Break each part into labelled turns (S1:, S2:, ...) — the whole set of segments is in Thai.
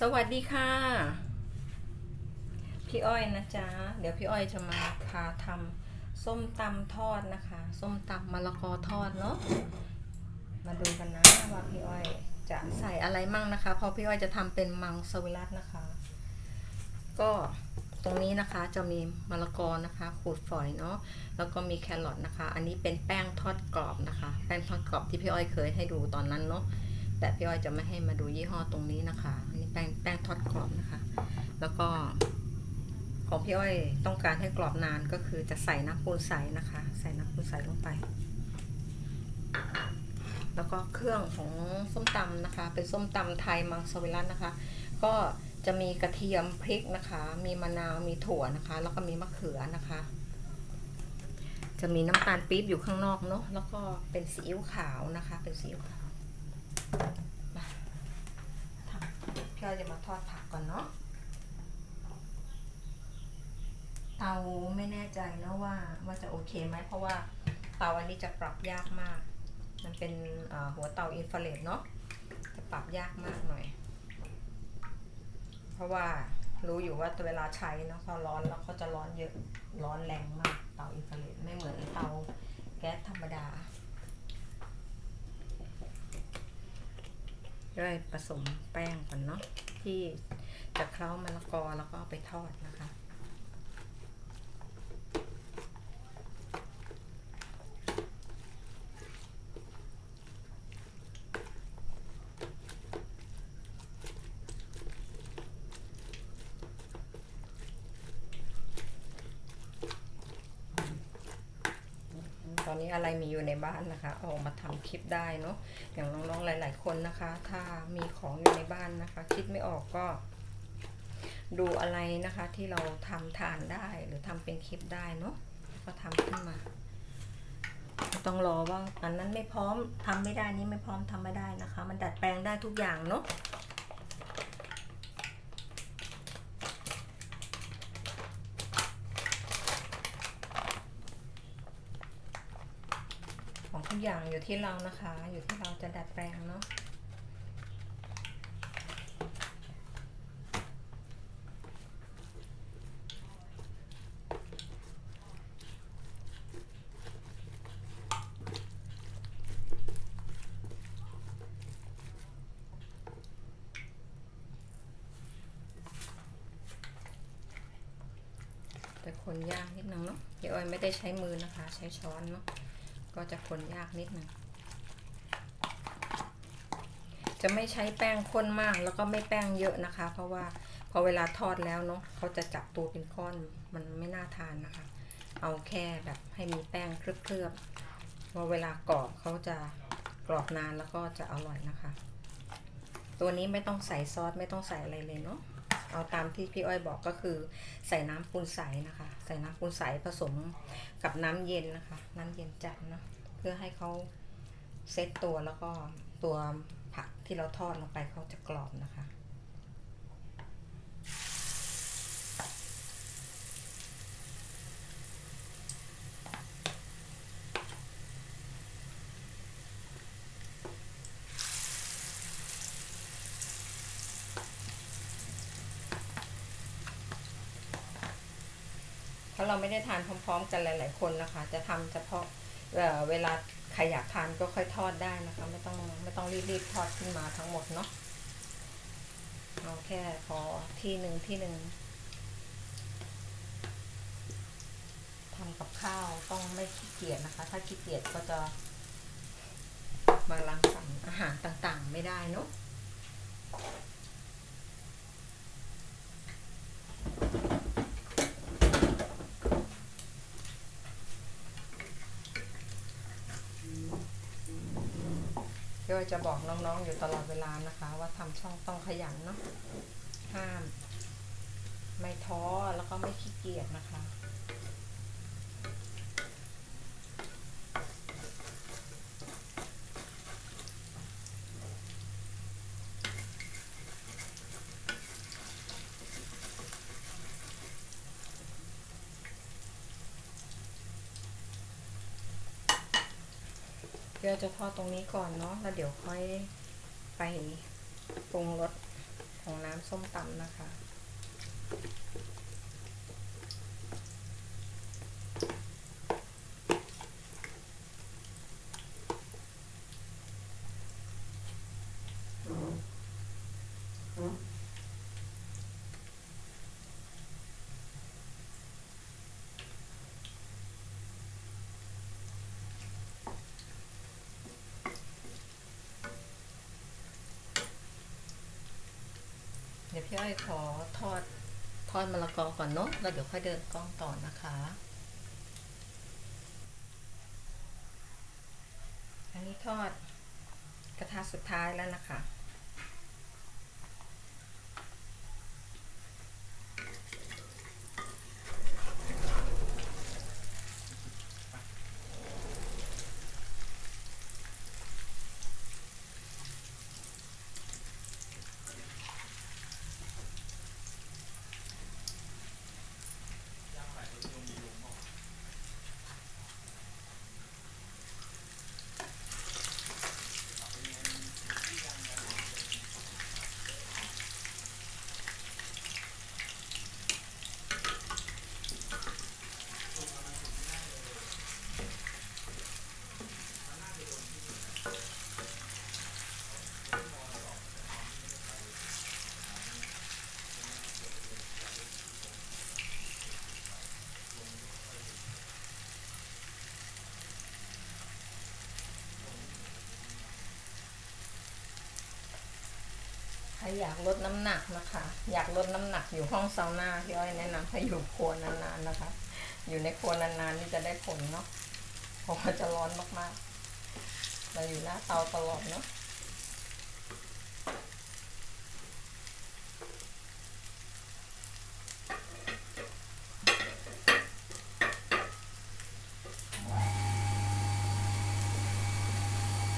S1: สวัสดีค่ะ พี่อ้อยนะจ๊ะ เดี๋ยวพี่อ้อยจะมาพาทำส้มตำทอดนะคะ ส้มตำมะละกอทอดเนาะมาดูกันนะว่าพี่อ้อยจะใส่อะไรมั่งนะคะ เพราะพี่อ้อยจะทำเป็นมังสวิรัตนะคะ ก็ตรงนี้นะคะจะมีมะละกอนะคะขูดฝอยเนาะแล้วก็มีแครอทนะคะ อันนี้เป็นแป้งทอดกรอบนะคะ แป้งทอดกรอบที่พี่อ้อยเคยให้ดูตอนนั้นเนาะ แต่พี่อ้อยจะไม่ให้มาดูยี่ห้อตรงนี้นะคะอันนี้แป้งแป้งทอดกรอบนะคะ แล้วก็ ของพี่อ้อยต้องการให้กรอบนานก็คือจะใส่น้ำปูนใสนะคะ ใส่น้ำปูนใสลงไป แล้วก็เครื่องของส้มตำนะคะ เป็นส้มตำไทยมังสวิรัตนะคะ ก็จะมีกระเทียมพริกนะคะ มีมะนาวมีถั่วนะคะ แล้วก็มีมะเขือนะคะ จะมีน้ำตาลปี๊บอยู่ข้างนอกเนาะแล้วก็เป็นซีอิ๊วขาวนะคะ เป็นซีอิ๊วขาว มาพี่อ้อยจะมาทอดผักก่อนเนาะ เตาไม่แน่ใจนะว่าว่าจะโอเคไหมเพราะว่าเตาอันนี้จะปรับยากมาก มันเป็นหัวเตาอินฟราเรดเนาะ จะปรับยากมากหน่อย เพราะว่ารู้อยู่ว่าเวลาใช้เนาะพอร้อนแล้วก็จะร้อนเยอะ ร้อนแรงมาก เตาอินฟราเรดไม่เหมือนเตาแก๊สธรรมดา ด้วยผสมแป้งก่อนเนาะที่จะเคล้ามะละกอแล้วก็ไปทอดนะคะ ตอนนี้อะไรมีอยู่ในบ้านนะคะออกมาทำคลิปได้เนาะอย่างน้องๆหลาย ๆ คนนะคะ ถ้ามีของอยู่ในบ้านนะคะ คิดไม่ออกก็ ดูอะไรนะคะที่เราทำทานได้หรือทำเป็นคลิปได้เนาะก็ทำขึ้นมาต้องรอว่าอันนั้นไม่พร้อมทำไม่ได้นี้ไม่พร้อมทำไม่ได้นะคะ มันดัดแปลงได้ทุกอย่างเนาะ ข อย่างอยู่ที่เรานะคะ อยู่ที่เราจะดัดแปลงเนาะแต่คนยากนิดนึงเนาะเดี๋ยวออยไม่ได้ใช้มือนะคะ ใช้ช้อนเนาะ ก็จะคนยากนิดนึง จะไม่ใช้แป้งข้นมากแล้วก็ไม่แป้งเยอะนะคะ เพราะว่าพอเวลาทอดแล้วเนาะเขาจะจับตัวเป็นก้อนมันไม่น่าทานนะคะ เอาแค่แบบให้มีแป้งเคลือบๆพอเวลากรอบเขาจะกรอบนานแล้วก็จะอร่อยนะคะ ตัวนี้ไม่ต้องใส่ซอสไม่ต้องใส่อะไรเลยเนาะ เอาตามที่พี่อ้อยบอกก็คือ ใส่น้ำปูนใสนะคะ ใส่น้ำปูนใสผสมกับน้ำเย็นนะคะ น้ำเย็นจัดเนาะเพื่อให้เขาเซตตัวแล้วก็ตัวผักที่เราทอดลงไปเขาจะกรอบนะคะะเราไม่ได้ทานพร้อม ๆ กันหลาย ๆ คนนะคะ จะทำเฉพาะเอ่อเวลาใครอยากทานก็ค่อยทอดได้นะคะ ไม่ต้องไม่ต้องรีบๆทอดขึ้นมาทั้งหมดเนาะเอาแค่พอที่หนึ่งที่หนึ่งทำกับข้าวต้องไม่ขี้เกียจนะคะ ถ้าขี้เกียจก็จะมาลังสรรค์อาหารต่างๆ ไม่ได้เนาะ พี่อ้อยจะบอกน้องๆอยู่ตลอดเวลานะคะ ว่าทำช่องต้องขยันเนาะห้าม ไม่ท้อแล้วก็ไม่ขี้เกียจนะคะ พี่อ้อยจะทอดตรงนี้ก่อนเนาะแล้วเดี๋ยวค่อยไปปรุงรสของน้ำส้มตำนะคะ เดี๋ยว พี่อ้อยขอทอดทอดมะละกอก่อนเนาะแล้วเดี๋ยวค่อยเดินกล้องต่อนะคะ อันนี้ทอดกระทะสุดท้ายแล้วนะคะ อยากลดน้ำหนักนะคะ อยากลดน้ำหนักอยู่ห้องซาวน่าพี่อ้อยแนะนำให้อยู่ครัวนานๆนะคะ อยู่ในครัวนานๆนี่จะได้ผลเนาะเพราะว่าจะร้อนมากๆ เราอยู่หน้าเตาตลอดเนาะ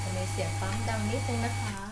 S1: จะมีเสียงปั๊มดังนิดนึงนะคะ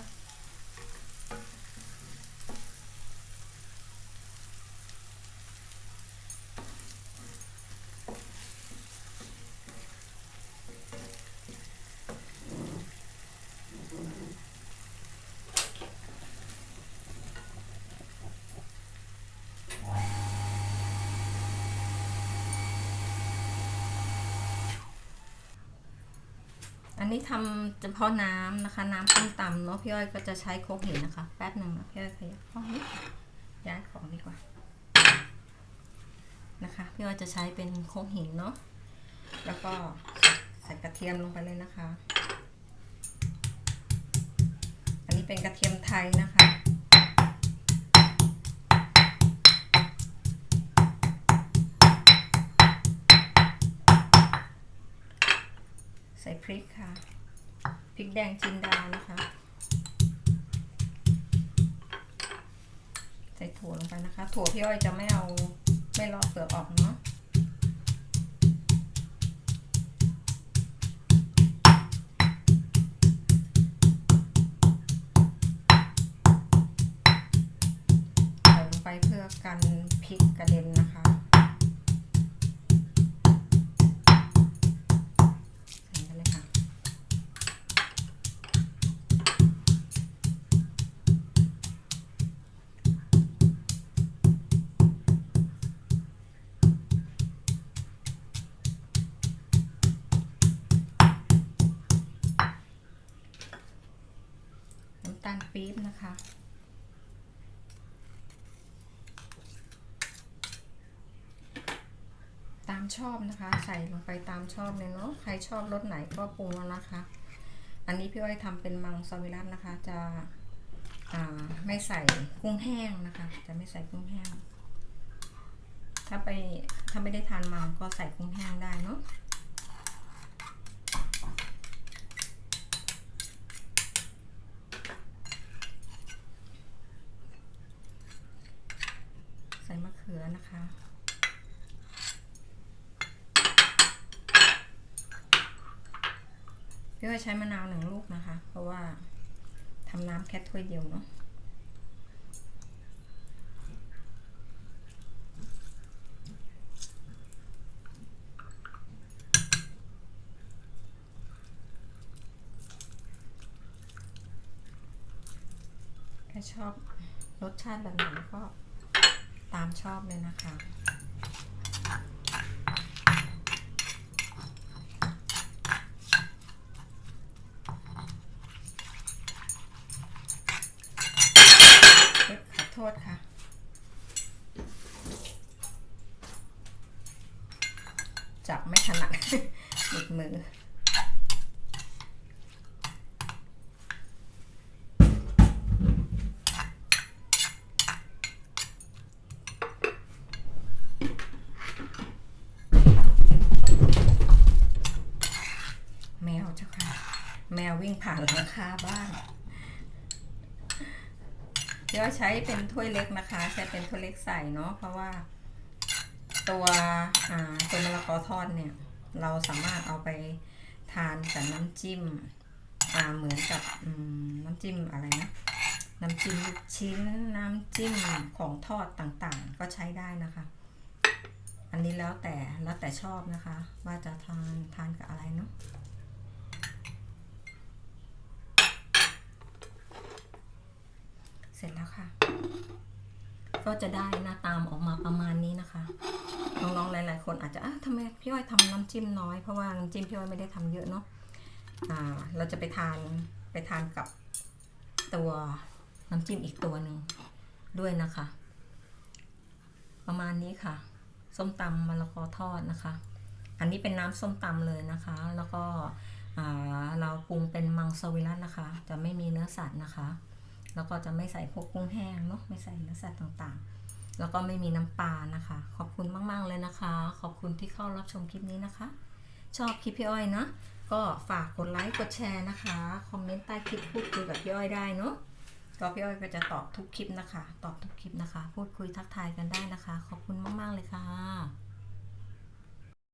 S1: อันนี้ทำเฉพาะน้ำนะคะ น้ำต้มตำเนาะพี่อ้อยก็จะใช้โคกหินนะคะ แป๊บหนึ่งนะพี่อ้อยขยับข้อนี้ย้ายของดีกว่านะคะพี่อ้อยจะใช้เป็นโคกหินเนาะแล้วก็ใส่กระเทียมลงไปเลยนะคะ อันนี้เป็นกระเทียมไทยนะคะ พริกค่ะ พริกแดงจินดานะคะ ใส่ถั่วลงไปนะคะ ถั่วพี่อ้อยจะไม่เอาไม่ลอกเปลือกออกนะำตาลปี๊บนะคะ ตามชอบนะคะ ใส่ลงไปตามชอบเลยเนาะใครชอบรสไหนก็ปรุงนะคะ อันนี้พี่อ้อยทำเป็นมังสวิรัตนะคะ จะไม่ใส่กุ้งแห้งนะคะ จะไม่ใส่กุ้งแห้ง ถ้าไปถ้าไม่ได้ทานมังก็ใส่กุ้งแห้งได้เนาะ ลือนะคะ พี่ว่าใช้มะนาวหนึ่งลูกนะคะ เพราะว่าทำน้ำแค่ถ้วยเดียวเนาะแค่ชอบรสชาติแบบไหนก็ ตามชอบเลยนะคะ ขอโทษค่ะจับไม่ถนัดติดมือ แมวเจ้าค่ะ แม วิ่งผ่านหลังคาบ้านเดี๋ยวใช้เป็นถ้วยเล็กนะคะ ใช้เป็นถ้วยเล็กใส่เนาะเพราะว่า ตัวอ่าตัวมะละกอทอดเนี่ย เราสามารถเอาไปทานกับน้ำจิ้มอ่าเหมือนกับน้ำจิ้มอะไรนะน้ำจิ้มลูกชิ้นน้ำจิ้มของทอดต่างๆ ก็ใช้ได้นะคะ อันนี้แล้วแต่แล้วแต่ชอบนะคะ ว่าจะทานทานกับอะไรเนาะ เส ร็จแล้วค่ะ ก็จะได้หน้าตามออกมาประมาณนี้นะคะ น้องๆหลาย ๆ คนอาจจะอ้าทำไมพี่อ้อยทำน้ำจิ้มน้อย เพราะว่าน้ำจิ้มพี่อ้อยไม่ได้ทำเยอะเนาะอ่า เราจะไปทานไปทานกับตัวน้ำจิ้มอีกตัวหนึ่งด้วยนะคะ ประมาณนี้ค่ะ ส้มตำมะละกอทอดนะคะ อันนี้เป็นน้ำส้มตำเลยนะคะ แล้วก็เราปรุงเป็นมังสวิรัตนะคะ จะไม่มีเนื้อสัตว์นะคะ แล้วก็จะไม่ใส่พวกกุ้งแห้งเนาะไม่ใส่เนื้อสัตว์ต่างๆ แล้วก็ไม่มีน้ำปลานะคะ ขอบคุณมากๆเลยนะคะ ขอบคุณที่เข้ารับชมคลิปนี้นะคะ ชอบคลิปพี่อ้อยนะก็ฝากกดไลค์กดแชร์นะคะคอมเมนต์ใต้คลิปพูดคุยกับพี่อ้อยได้เนาะก็พี่อ้อยก็จะตอบทุกคลิปนะคะ ตอบทุกคลิปนะคะ พูดคุยทักทายกันได้นะคะ ขอบคุณมากๆเลยค่ะ